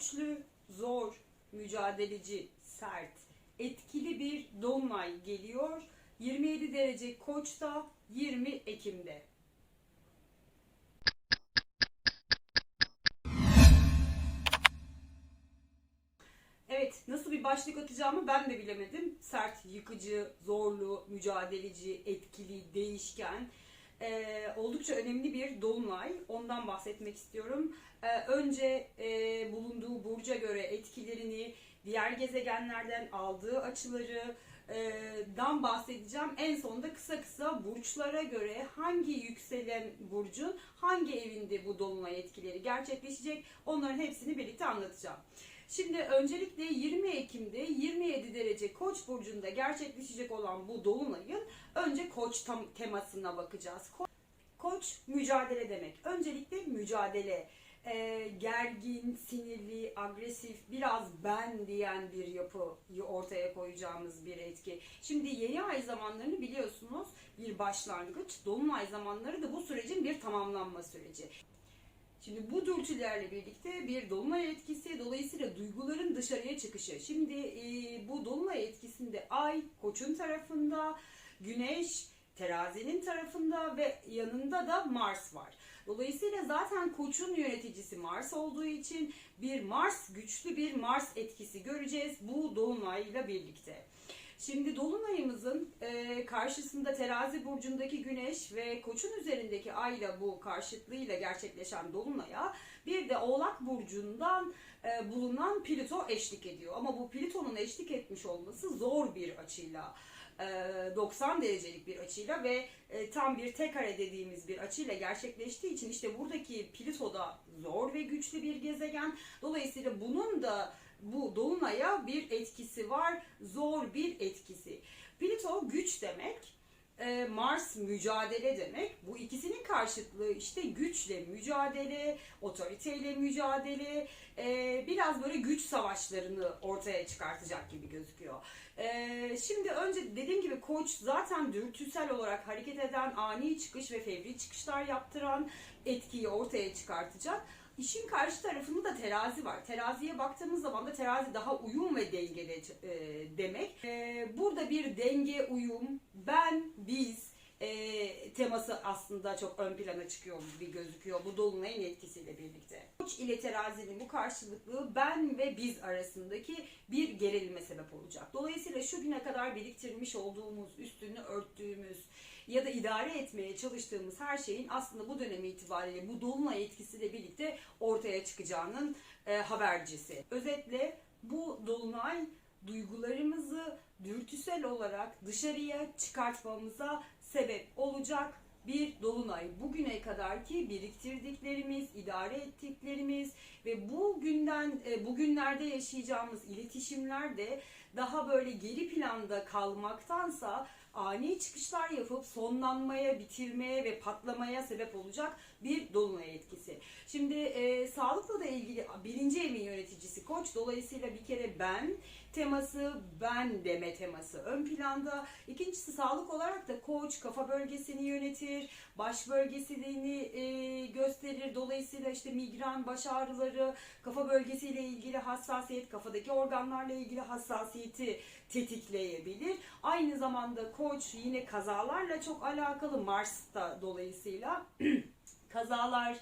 güçlü, zor, mücadeleci, sert, etkili bir dolunay geliyor. 27 derece Koç'ta, 20 Ekim'de. Evet, nasıl bir başlık atacağımı ben de bilemedim. Sert, yıkıcı, zorlu, mücadeleci, etkili, değişken. Ee, oldukça önemli bir dolunay. Ondan bahsetmek istiyorum. Ee, önce e, bulunduğu burca göre etkilerini, diğer gezegenlerden aldığı açıları e, dan bahsedeceğim. En sonunda kısa kısa burçlara göre hangi yükselen burcun hangi evinde bu dolunay etkileri gerçekleşecek onların hepsini birlikte anlatacağım. Şimdi öncelikle 20 Ekim'de 27 derece Koç burcunda gerçekleşecek olan bu dolunayın önce Koç tam temasına bakacağız. Ko- Koç mücadele demek. Öncelikle mücadele. Ee, gergin, sinirli, agresif, biraz ben diyen bir yapıyı ortaya koyacağımız bir etki. Şimdi yeni ay zamanlarını biliyorsunuz bir başlangıç. Dolunay zamanları da bu sürecin bir tamamlanma süreci. Şimdi bu dürtülerle birlikte bir dolunay etkisi dolayısıyla duyguların dışarıya çıkışı. Şimdi e, bu dolunay etkisinde ay koçun tarafında, güneş terazinin tarafında ve yanında da Mars var. Dolayısıyla zaten koçun yöneticisi Mars olduğu için bir Mars güçlü bir Mars etkisi göreceğiz bu dolunayla birlikte. Şimdi dolunayımızın e, karşısında terazi burcundaki güneş ve koçun üzerindeki ayla bu karşıtlığıyla gerçekleşen dolunaya bir de oğlak burcundan e, bulunan Plüto eşlik ediyor. Ama bu Plüton'un eşlik etmiş olması zor bir açıyla. e, 90 derecelik bir açıyla ve e, tam bir tek kare dediğimiz bir açıyla gerçekleştiği için işte buradaki Plüto da zor ve güçlü bir gezegen. Dolayısıyla bunun da bu dolunaya bir etkisi var. Zor bir etkisi. Plüto güç demek. e, Mars mücadele demek. Bu ikisinin karşıtlığı işte güçle mücadele, otoriteyle mücadele, e, biraz böyle güç savaşlarını ortaya çıkartacak gibi gözüküyor. E, şimdi önce dediğim gibi koç zaten dürtüsel olarak hareket eden, ani çıkış ve fevri çıkışlar yaptıran etkiyi ortaya çıkartacak. İşin karşı tarafında da terazi var. Teraziye baktığımız zaman da terazi daha uyum ve dengeli e, demek. E, burada bir denge, uyum, ben, biz e, teması aslında çok ön plana çıkıyor gibi gözüküyor bu dolunayın etkisiyle birlikte. Koç ile terazinin bu karşılıklı ben ve biz arasındaki bir gerilime sebep olacak. Dolayısıyla şu güne kadar biriktirmiş olduğumuz, üstünü örttüğümüz, ya da idare etmeye çalıştığımız her şeyin aslında bu dönem itibariyle bu dolunay etkisiyle birlikte ortaya çıkacağının e, habercisi. Özetle bu dolunay duygularımızı dürtüsel olarak dışarıya çıkartmamıza sebep olacak bir dolunay. Bugüne kadarki biriktirdiklerimiz, idare ettiklerimiz ve bugünden e, bugünlerde yaşayacağımız iletişimler de daha böyle geri planda kalmaktansa ani çıkışlar yapıp sonlanmaya, bitirmeye ve patlamaya sebep olacak bir dolunay etkisi. Şimdi e, sağlıkla da ilgili birinci evin yöneticisi koç. Dolayısıyla bir kere ben teması, ben deme teması ön planda. İkincisi sağlık olarak da koç kafa bölgesini yönetir, baş bölgesini e, gösterir. Dolayısıyla işte migren, baş ağrıları, kafa bölgesiyle ilgili hassasiyet, kafadaki organlarla ilgili hassasiyeti tetikleyebilir. Aynı zamanda koç yine kazalarla çok alakalı Mars'ta dolayısıyla kazalar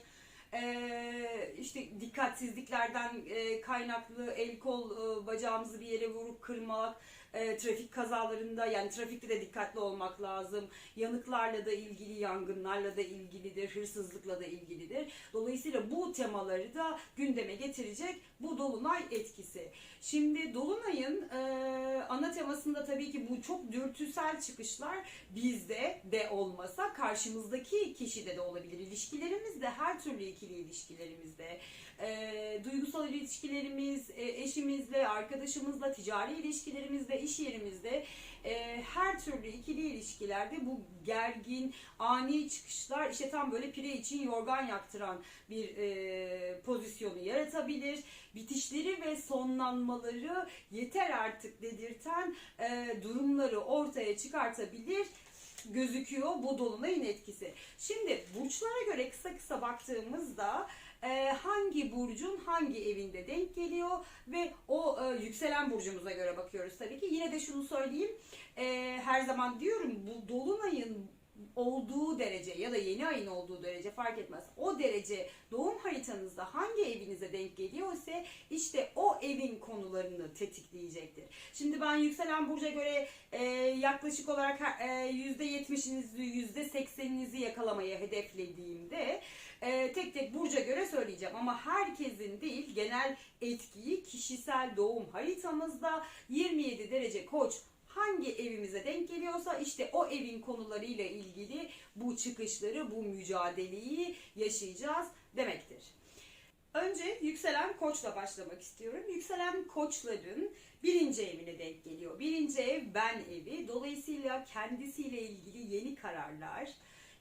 ee, işte dikkatsizliklerden e, kaynaklı el kol e, bacağımızı bir yere vurup kırmak, e, trafik kazalarında yani trafikte de dikkatli olmak lazım. Yanıklarla da ilgili, yangınlarla da ilgilidir, hırsızlıkla da ilgilidir. Dolayısıyla bu temaları da gündeme getirecek bu dolunay etkisi. Şimdi dolunayın e, ana temasında tabii ki bu çok dürtüsel çıkışlar bizde de olmasa karşımızdaki kişide de olabilir. İlişkilerimizde her türlü ikili ilişkilerimizde e, duygusal ilişkilerimiz, e, eşimizle, arkadaşımızla, ticari ilişkilerimizde, iş yerimizde e, her türlü ikili ilişkilerde bu gergin, ani çıkışlar işte tam böyle pire için yorgan yaktıran bir e, pozisyonu yaratabilir. Bitişleri ve sonlanmaları yeter artık dedirten e, durumları ortaya çıkartabilir gözüküyor bu dolunayın etkisi. Şimdi burçlara göre kısa kısa baktığımızda e, hangi burcun hangi evinde denk geliyor ve o e, yükselen burcumuza göre bakıyoruz tabii ki. Yine de şunu söyleyeyim. E, her zaman diyorum bu dolunayın olduğu derece ya da yeni ayın olduğu derece fark etmez. O derece doğum haritanızda hangi evinize denk geliyorsa işte o evin konularını tetikleyecektir. Şimdi ben yükselen burca göre e, yaklaşık olarak e, %70'inizi %80'inizi yakalamayı hedeflediğimde e, tek tek burca göre söyleyeceğim ama herkesin değil genel etkiyi kişisel doğum haritamızda 27 derece koç hangi evimize denk geliyorsa işte o evin konularıyla ilgili bu çıkışları, bu mücadeleyi yaşayacağız demektir. Önce yükselen koçla başlamak istiyorum. Yükselen koçların birinci evine denk geliyor. Birinci ev ben evi. Dolayısıyla kendisiyle ilgili yeni kararlar,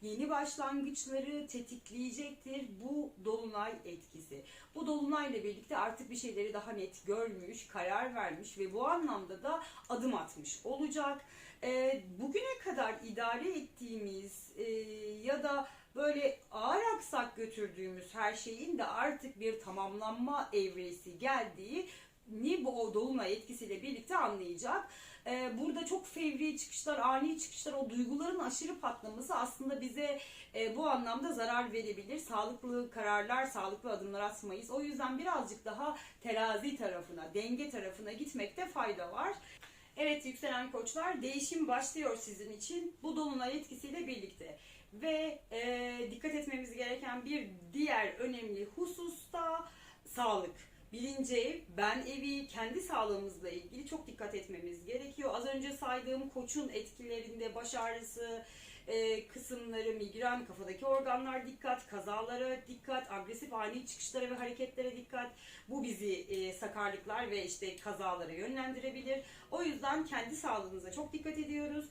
yeni başlangıçları tetikleyecektir bu dolunay etkisi. Bu dolunayla birlikte artık bir şeyleri daha net görmüş, karar vermiş ve bu anlamda da adım atmış olacak. Ee, bugüne kadar idare ettiğimiz e, ya da böyle ağır aksak götürdüğümüz her şeyin de artık bir tamamlanma evresi geldiği ni bu o dolunay etkisiyle birlikte anlayacak. Ee, burada çok fevri çıkışlar, ani çıkışlar, o duyguların aşırı patlaması aslında bize e, bu anlamda zarar verebilir. Sağlıklı kararlar, sağlıklı adımlar atmayız. O yüzden birazcık daha terazi tarafına, denge tarafına gitmekte fayda var. Evet yükselen koçlar değişim başlıyor sizin için bu dolunay etkisiyle birlikte. Ve e, dikkat etmemiz gereken bir diğer önemli husus da sağlık. Birinci ev, ben evi, kendi sağlığımızla ilgili çok dikkat etmemiz gerekiyor. Az önce saydığım koçun etkilerinde baş ağrısı, e, kısımları, migren, kafadaki organlar dikkat, kazalara dikkat, agresif ani çıkışlara ve hareketlere dikkat. Bu bizi e, sakarlıklar ve işte kazalara yönlendirebilir. O yüzden kendi sağlığınıza çok dikkat ediyoruz.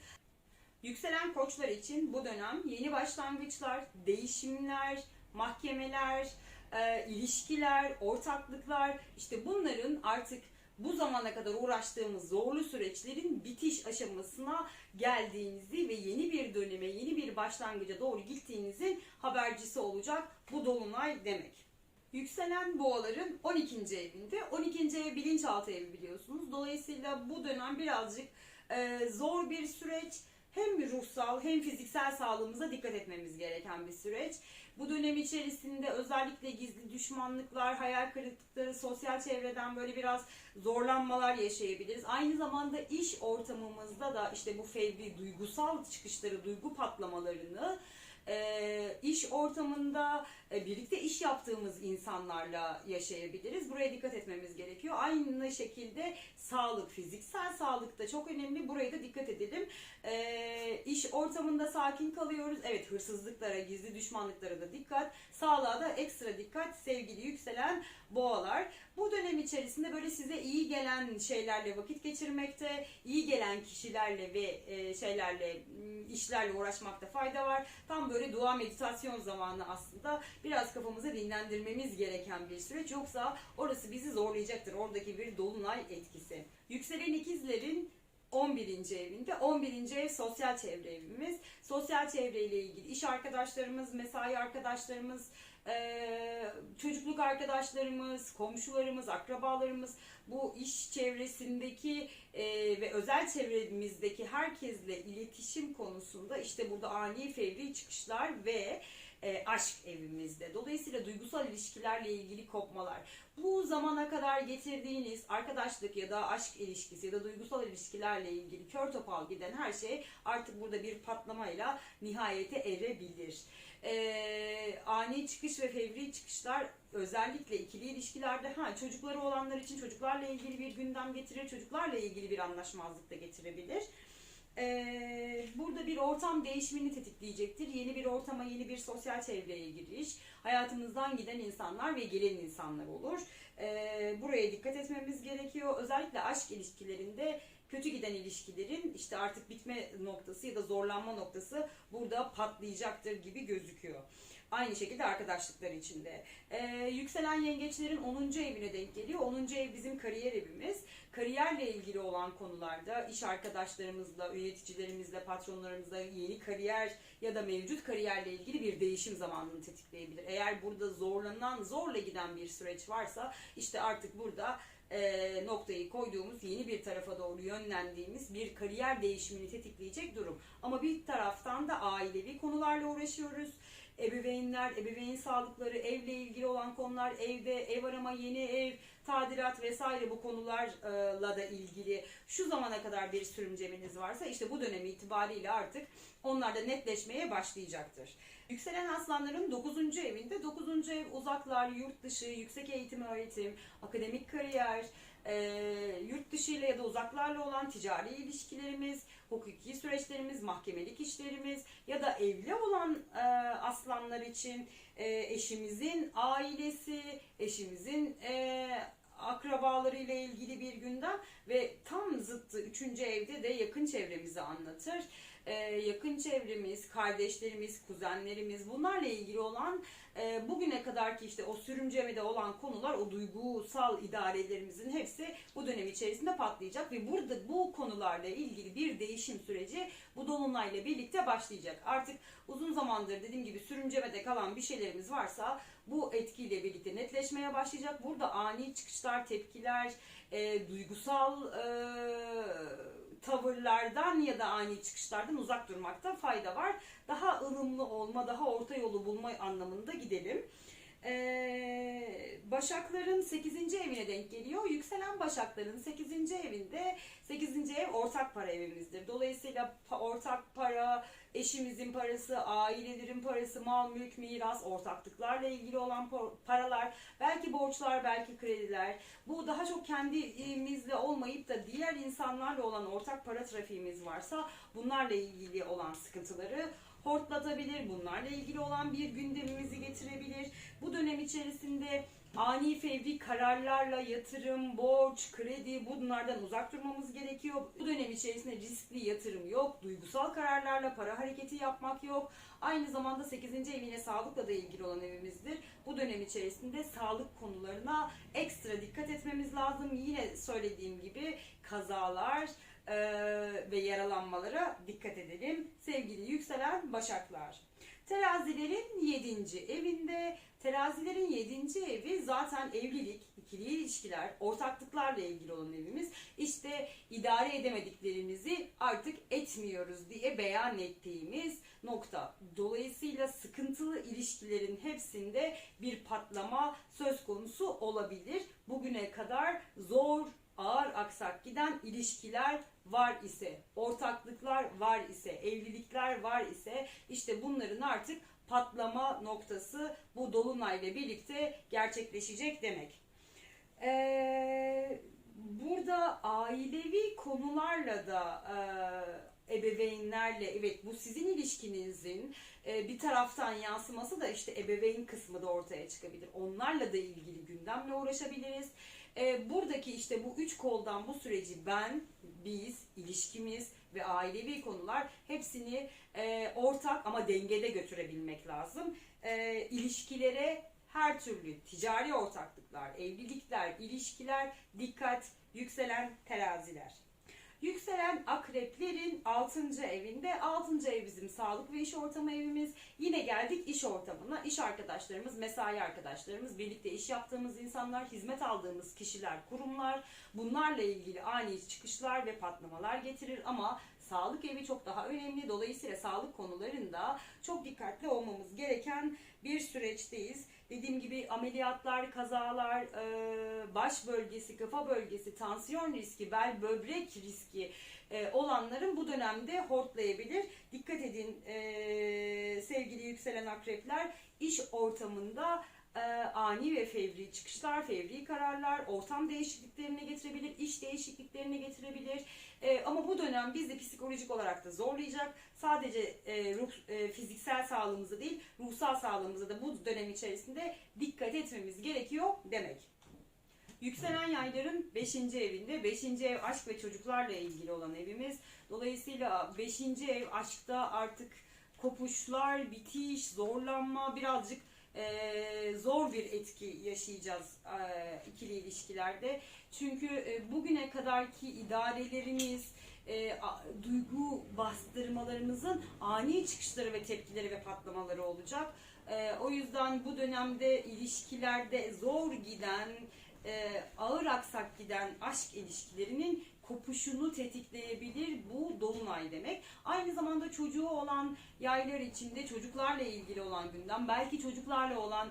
Yükselen koçlar için bu dönem yeni başlangıçlar, değişimler, mahkemeler, e, ilişkiler, ortaklıklar işte bunların artık bu zamana kadar uğraştığımız zorlu süreçlerin bitiş aşamasına geldiğinizi ve yeni bir döneme, yeni bir başlangıca doğru gittiğinizin habercisi olacak bu dolunay demek. Yükselen boğaların 12. evinde. 12. ev bilinçaltı evi biliyorsunuz. Dolayısıyla bu dönem birazcık e, zor bir süreç. Hem ruhsal hem fiziksel sağlığımıza dikkat etmemiz gereken bir süreç. Bu dönem içerisinde özellikle gizli düşmanlıklar, hayal kırıklıkları, sosyal çevreden böyle biraz zorlanmalar yaşayabiliriz. Aynı zamanda iş ortamımızda da işte bu fevri duygusal çıkışları, duygu patlamalarını e, iş ortamında e, birlikte iş yaptığımız insanlarla yaşayabiliriz. Buraya dikkat etmemiz gerekiyor. Aynı şekilde sağlık, fiziksel sağlık da çok önemli. Buraya da dikkat edelim. E, iş ortamında sakin kalıyoruz. Evet hırsızlıklara, gizli düşmanlıklara da dikkat. Sağlığa da ekstra dikkat sevgili yükselen boğalar. Bu dönem içerisinde böyle size iyi gelen şeylerle vakit geçirmekte, iyi gelen kişilerle ve e, şeylerle, işlerle uğraşmakta fayda var. Tam böyle dua meditasyon zamanı aslında biraz kafamızı dinlendirmemiz gereken bir süreç. Yoksa orası bizi zorlayacaktır. Oradaki bir dolunay etkisi. Yükselen ikizlerin 11. evinde. 11. ev sosyal çevre evimiz. Sosyal çevreyle ilgili iş arkadaşlarımız, mesai arkadaşlarımız, çocukluk arkadaşlarımız, komşularımız, akrabalarımız bu iş çevresindeki ve özel çevremizdeki herkesle iletişim konusunda işte burada ani fevri çıkışlar ve e, aşk evimizde. Dolayısıyla duygusal ilişkilerle ilgili kopmalar. Bu zamana kadar getirdiğiniz arkadaşlık ya da aşk ilişkisi ya da duygusal ilişkilerle ilgili kör topal giden her şey artık burada bir patlamayla nihayete erebilir. E, ani çıkış ve fevri çıkışlar özellikle ikili ilişkilerde ha çocukları olanlar için çocuklarla ilgili bir gündem getirir, çocuklarla ilgili bir anlaşmazlık da getirebilir. Ee, burada bir ortam değişimini tetikleyecektir. Yeni bir ortama, yeni bir sosyal çevreye giriş, hayatımızdan giden insanlar ve gelen insanlar olur. Ee, buraya dikkat etmemiz gerekiyor. Özellikle aşk ilişkilerinde kötü giden ilişkilerin işte artık bitme noktası ya da zorlanma noktası burada patlayacaktır gibi gözüküyor. Aynı şekilde arkadaşlıkları içinde. Ee, yükselen yengeçlerin 10. evine denk geliyor. 10. ev bizim kariyer evimiz. Kariyerle ilgili olan konularda iş arkadaşlarımızla, yöneticilerimizle, patronlarımızla yeni kariyer ya da mevcut kariyerle ilgili bir değişim zamanını tetikleyebilir. Eğer burada zorlanan, zorla giden bir süreç varsa işte artık burada e, noktayı koyduğumuz yeni bir tarafa doğru yönlendiğimiz bir kariyer değişimini tetikleyecek durum. Ama bir taraftan da ailevi konularla uğraşıyoruz. Ebeveynler, ebeveyn sağlıkları, evle ilgili olan konular, evde ev arama, yeni ev, tadilat vesaire bu konularla da ilgili şu zamana kadar bir sürümceminiz varsa işte bu dönem itibariyle artık onlar da netleşmeye başlayacaktır. Yükselen aslanların 9. evinde 9. ev uzaklar, yurt dışı, yüksek eğitim öğretim, akademik kariyer, e, yurt dışı ile ya da uzaklarla olan ticari ilişkilerimiz, hukuki süreçlerimiz, mahkemelik işlerimiz ya da evli olan e, aslanlar için e, eşimizin ailesi, eşimizin e, akrabaları ile ilgili bir gündem ve tam zıttı 3. evde de yakın çevremizi anlatır. Ee, yakın çevremiz, kardeşlerimiz, kuzenlerimiz bunlarla ilgili olan e, bugüne kadarki işte o sürümcemede olan konular o duygusal idarelerimizin hepsi bu dönem içerisinde patlayacak ve burada bu konularla ilgili bir değişim süreci bu dolunayla birlikte başlayacak. Artık uzun zamandır dediğim gibi sürümcemede kalan bir şeylerimiz varsa bu etkiyle birlikte netleşmeye başlayacak. Burada ani çıkışlar, tepkiler, e, duygusal e, tavırlardan ya da ani çıkışlardan uzak durmakta fayda var. Daha ılımlı olma, daha orta yolu bulma anlamında gidelim. Ee, Başakların 8. evine denk geliyor. Yükselen Başakların 8. evinde 8. ev ortak para evimizdir. Dolayısıyla ortak para, eşimizin parası, ailelerin parası, mal, mülk, miras, ortaklıklarla ilgili olan paralar, belki borçlar, belki krediler. Bu daha çok kendimizle olmayıp da diğer insanlarla olan ortak para trafiğimiz varsa bunlarla ilgili olan sıkıntıları hortlatabilir. Bunlarla ilgili olan bir gündemimizi getirebilir. Bu dönem içerisinde ani fevri kararlarla yatırım, borç, kredi bunlardan uzak durmamız gerekiyor. Bu dönem içerisinde riskli yatırım yok, duygusal kararlarla para hareketi yapmak yok. Aynı zamanda 8. ev yine sağlıkla da ilgili olan evimizdir. Bu dönem içerisinde sağlık konularına ekstra dikkat etmemiz lazım. Yine söylediğim gibi kazalar, e, ve yaralanmalara dikkat edelim. Sevgili yükselen başaklar. Terazilerin 7. evinde, terazilerin 7. evi zaten evlilik, ikili ilişkiler, ortaklıklarla ilgili olan evimiz. İşte idare edemediklerimizi artık etmiyoruz diye beyan ettiğimiz nokta. Dolayısıyla sıkıntılı ilişkilerin hepsinde bir patlama söz konusu olabilir. Bugüne kadar zor, ağır aksak giden ilişkiler var ise, ortaklıklar var ise, evlilikler var ise işte bunların artık patlama noktası bu dolunayla birlikte gerçekleşecek demek. Ee, burada ailevi konularla da e, ebeveynlerle evet bu sizin ilişkinizin e, bir taraftan yansıması da işte ebeveyn kısmı da ortaya çıkabilir. Onlarla da ilgili gündemle uğraşabiliriz. E, buradaki işte bu üç koldan bu süreci ben, biz, ilişkimiz ve ailevi konular hepsini e, ortak ama dengede götürebilmek lazım. E, ilişkilere her türlü ticari ortaklıklar, evlilikler, ilişkiler, dikkat, yükselen teraziler. Yükselen akreplerin 6. evinde. 6. ev bizim sağlık ve iş ortamı evimiz. Yine geldik iş ortamına. İş arkadaşlarımız, mesai arkadaşlarımız, birlikte iş yaptığımız insanlar, hizmet aldığımız kişiler, kurumlar. Bunlarla ilgili ani çıkışlar ve patlamalar getirir ama sağlık evi çok daha önemli. Dolayısıyla sağlık konularında çok dikkatli olmamız gereken bir süreçteyiz. Dediğim gibi ameliyatlar, kazalar, e, baş bölgesi, kafa bölgesi, tansiyon riski, bel böbrek riski e, olanların bu dönemde hortlayabilir. Dikkat edin e, sevgili yükselen akrepler iş ortamında e, ani ve fevri çıkışlar, fevri kararlar, ortam değişikliklerine getirebilir, iş değişikliklerine getirebilir. E, ama bu dönem bizi psikolojik olarak da zorlayacak. Sadece e, ruh, e, fiziksel sağlığımıza değil, ruhsal sağlığımıza da bu dönem içerisinde dikkat etmemiz gerekiyor demek. Yükselen yayların 5. evinde. 5. ev aşk ve çocuklarla ilgili olan evimiz. Dolayısıyla 5. ev aşkta artık kopuşlar, bitiş, zorlanma, birazcık e, zor bir etki yaşayacağız e, ikili ilişkilerde. Çünkü e, bugüne kadarki idarelerimiz, e, a- duygu bastırmalarımızın ani çıkışları ve tepkileri ve patlamaları olacak. E, o yüzden bu dönemde ilişkilerde zor giden, e, ağır aksak giden aşk ilişkilerinin kopuşunu tetikleyebilir bu dolunay demek. Aynı zamanda çocuğu olan yaylar içinde çocuklarla ilgili olan gündem, belki çocuklarla olan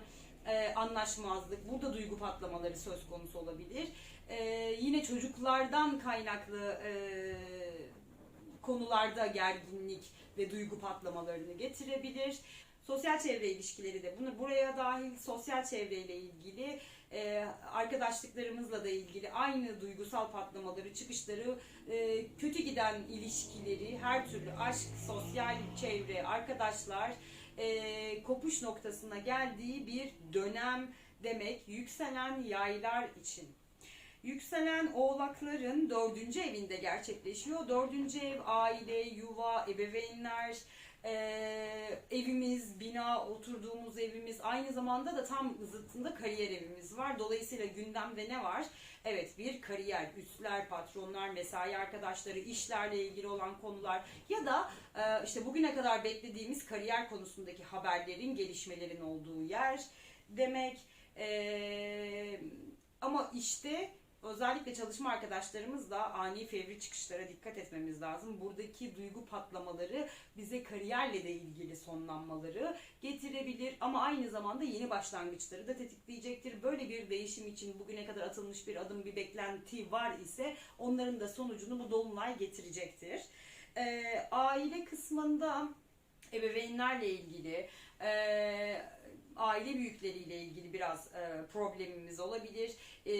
e, anlaşmazlık, burada duygu patlamaları söz konusu olabilir. E, yine çocuklardan kaynaklı e, konularda gerginlik ve duygu patlamalarını getirebilir. Sosyal çevre ilişkileri de bunu buraya dahil sosyal çevreyle ilgili e, arkadaşlıklarımızla da ilgili aynı duygusal patlamaları, çıkışları, e, kötü giden ilişkileri, her türlü aşk, sosyal çevre, arkadaşlar e, kopuş noktasına geldiği bir dönem demek yükselen yaylar için. Yükselen oğlakların dördüncü evinde gerçekleşiyor. Dördüncü ev aile, yuva, ebeveynler, eee, evimiz, bina, oturduğumuz evimiz. Aynı zamanda da tam zıttında kariyer evimiz var. Dolayısıyla gündemde ne var? Evet bir kariyer, üstler, patronlar, mesai arkadaşları, işlerle ilgili olan konular ya da e, işte bugüne kadar beklediğimiz kariyer konusundaki haberlerin, gelişmelerin olduğu yer demek. E, ama işte özellikle çalışma arkadaşlarımız da ani fevri çıkışlara dikkat etmemiz lazım. Buradaki duygu patlamaları bize kariyerle de ilgili sonlanmaları getirebilir ama aynı zamanda yeni başlangıçları da tetikleyecektir. Böyle bir değişim için bugüne kadar atılmış bir adım, bir beklenti var ise onların da sonucunu bu dolunay getirecektir. Ee, aile kısmında ebeveynlerle ilgili, e, aile büyükleriyle ilgili biraz e, problemimiz olabilir. E,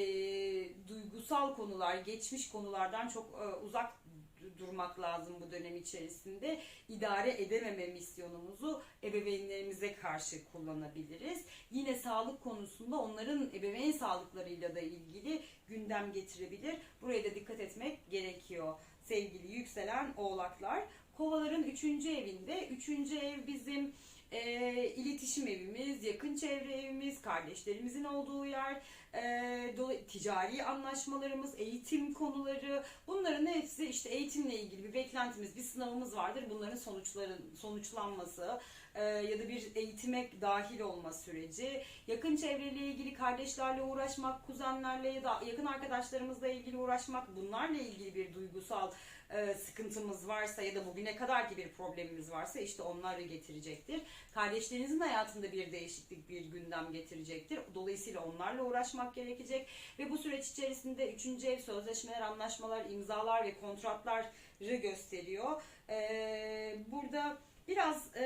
duygusal konular, geçmiş konulardan çok e, uzak du- durmak lazım bu dönem içerisinde. İdare edememe misyonumuzu ebeveynlerimize karşı kullanabiliriz. Yine sağlık konusunda onların ebeveyn sağlıklarıyla da ilgili gündem getirebilir. Buraya da dikkat etmek gerekiyor sevgili yükselen oğlaklar. Kovaların üçüncü evinde. Üçüncü ev bizim e, iletişim evimiz, yakın çevre evimiz, kardeşlerimizin olduğu yer, e, ticari anlaşmalarımız, eğitim konuları bunların hepsi işte eğitimle ilgili bir beklentimiz, bir sınavımız vardır. Bunların sonuçların sonuçlanması e, ya da bir eğitime dahil olma süreci, yakın çevreyle ilgili kardeşlerle uğraşmak, kuzenlerle ya da yakın arkadaşlarımızla ilgili uğraşmak, bunlarla ilgili bir duygusal e, sıkıntımız varsa ya da bugüne kadarki bir problemimiz varsa işte onları getirecektir. Kardeşlerinizin hayatında bir değişiklik, bir gündem getirecektir. Dolayısıyla onlarla uğraşmak gerekecek ve bu süreç içerisinde üçüncü ev sözleşmeler, anlaşmalar, imzalar ve kontratları gösteriyor. E, burada biraz e,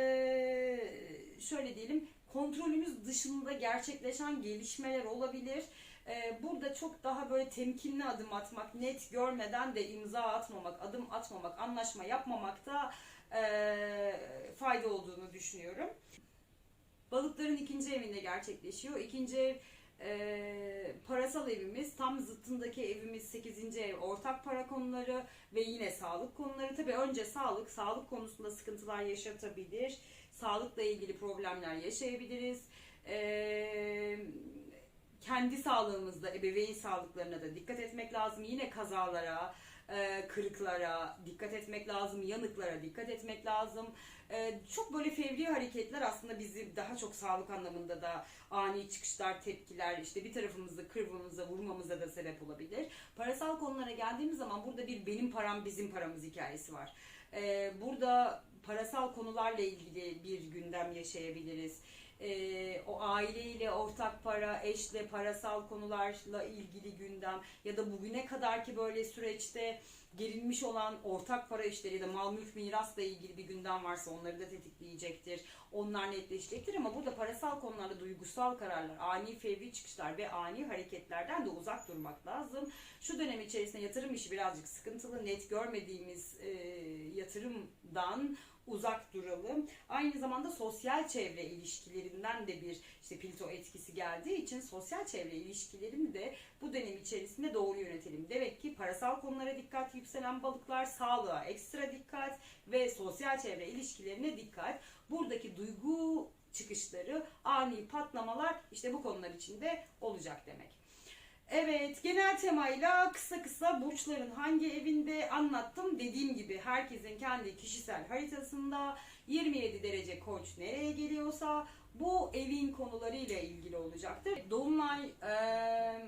şöyle diyelim kontrolümüz dışında gerçekleşen gelişmeler olabilir. Ee, burada çok daha böyle temkinli adım atmak, net görmeden de imza atmamak, adım atmamak, anlaşma yapmamakta e, fayda olduğunu düşünüyorum. Balıkların ikinci evinde gerçekleşiyor. İkinci ev e, parasal evimiz, tam zıttındaki evimiz 8. ev ortak para konuları ve yine sağlık konuları. Tabii önce sağlık, sağlık konusunda sıkıntılar yaşatabilir. Sağlıkla ilgili problemler yaşayabiliriz. Eee kendi sağlığımızda, ebeveyn sağlıklarına da dikkat etmek lazım. Yine kazalara, e, kırıklara dikkat etmek lazım, yanıklara dikkat etmek lazım. E, Çok böyle fevri hareketler aslında bizi daha çok sağlık anlamında da ani çıkışlar, tepkiler, işte bir tarafımızı kırmamıza, vurmamıza da sebep olabilir. Parasal konulara geldiğimiz zaman burada bir benim param, bizim paramız hikayesi var. E, Burada parasal konularla ilgili bir gündem yaşayabiliriz e, o aileyle ortak para, eşle parasal konularla ilgili gündem ya da bugüne kadarki böyle süreçte gerilmiş olan ortak para işleri ya da mal mülk mirasla ilgili bir gündem varsa onları da tetikleyecektir. Onlar netleşecektir ama burada parasal konularda duygusal kararlar, ani fevri çıkışlar ve ani hareketlerden de uzak durmak lazım. Şu dönem içerisinde yatırım işi birazcık sıkıntılı, net görmediğimiz e, yatırımdan uzak duralım. Aynı zamanda sosyal çevre ilişkilerinden de bir işte Plüto etkisi geldiği için sosyal çevre ilişkilerini de bu dönem içerisinde doğru yönetelim. Demek ki parasal konulara dikkat, yükselen balıklar, sağlığa ekstra dikkat ve sosyal çevre ilişkilerine dikkat. Buradaki duygu çıkışları, ani patlamalar işte bu konular içinde olacak demek. Evet, genel temayla kısa kısa burçların hangi evinde anlattım. Dediğim gibi herkesin kendi kişisel haritasında 27 derece koç nereye geliyorsa bu evin konularıyla ilgili olacaktır. Dolunay eee,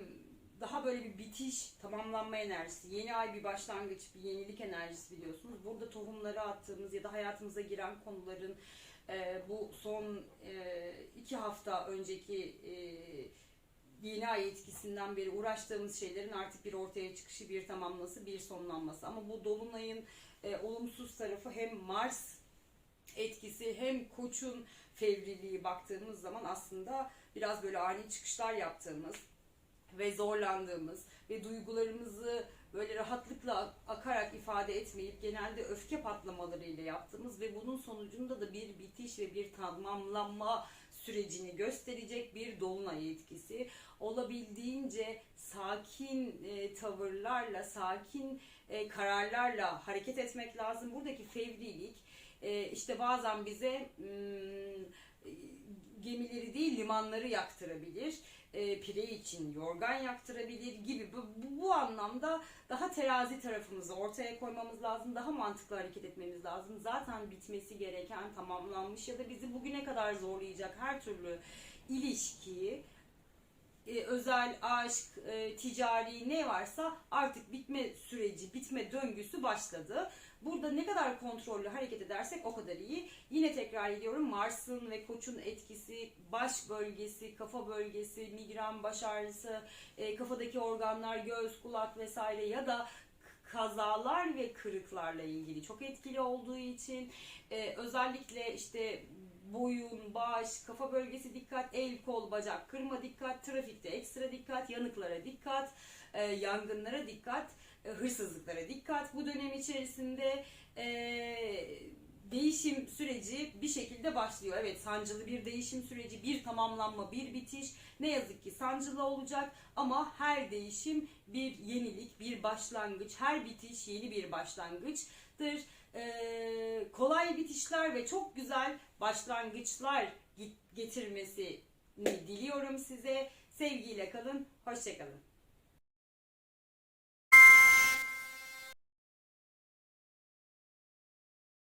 daha böyle bir bitiş, tamamlanma enerjisi, yeni ay bir başlangıç, bir yenilik enerjisi biliyorsunuz. Burada tohumları attığımız ya da hayatımıza giren konuların eee, bu son eee, iki hafta önceki yeni ay etkisinden beri uğraştığımız şeylerin artık bir ortaya çıkışı, bir tamamlaması, bir sonlanması. Ama bu dolunayın e, olumsuz tarafı hem Mars etkisi hem koçun fevriliği baktığımız zaman aslında biraz böyle ani çıkışlar yaptığımız ve zorlandığımız ve duygularımızı böyle rahatlıkla akarak ifade etmeyip genelde öfke patlamalarıyla yaptığımız ve bunun sonucunda da bir bitiş ve bir tamamlanma sürecini gösterecek bir dolunay etkisi. Olabildiğince sakin e, tavırlarla, sakin e, kararlarla hareket etmek lazım. Buradaki fevrilik e, işte bazen bize mm, gemileri değil limanları yaktırabilir. E, pire için yorgan yaktırabilir gibi bu, bu, bu anlamda daha terazi tarafımızı ortaya koymamız lazım. Daha mantıklı hareket etmemiz lazım. Zaten bitmesi gereken tamamlanmış ya da bizi bugüne kadar zorlayacak her türlü ilişkiyi e, özel, aşk, e, ticari ne varsa artık bitme süreci, bitme döngüsü başladı. Burada ne kadar kontrollü hareket edersek o kadar iyi. Yine tekrar ediyorum Mars'ın ve Koç'un etkisi baş bölgesi, kafa bölgesi, migren, baş ağrısı, e, kafadaki organlar, göz, kulak vesaire ya da kazalar ve kırıklarla ilgili çok etkili olduğu için e, özellikle işte boyun, baş, kafa bölgesi dikkat, el, kol, bacak, kırma dikkat, trafikte ekstra dikkat, yanıklara dikkat, e, yangınlara dikkat, e, hırsızlıklara dikkat. Bu dönem içerisinde e, değişim süreci bir şekilde başlıyor. Evet sancılı bir değişim süreci, bir tamamlanma, bir bitiş. Ne yazık ki sancılı olacak ama her değişim bir yenilik, bir başlangıç, her bitiş yeni bir başlangıçtır. Ee, kolay bitişler ve çok güzel başlangıçlar getirmesini diliyorum size. Sevgiyle kalın, hoşçakalın.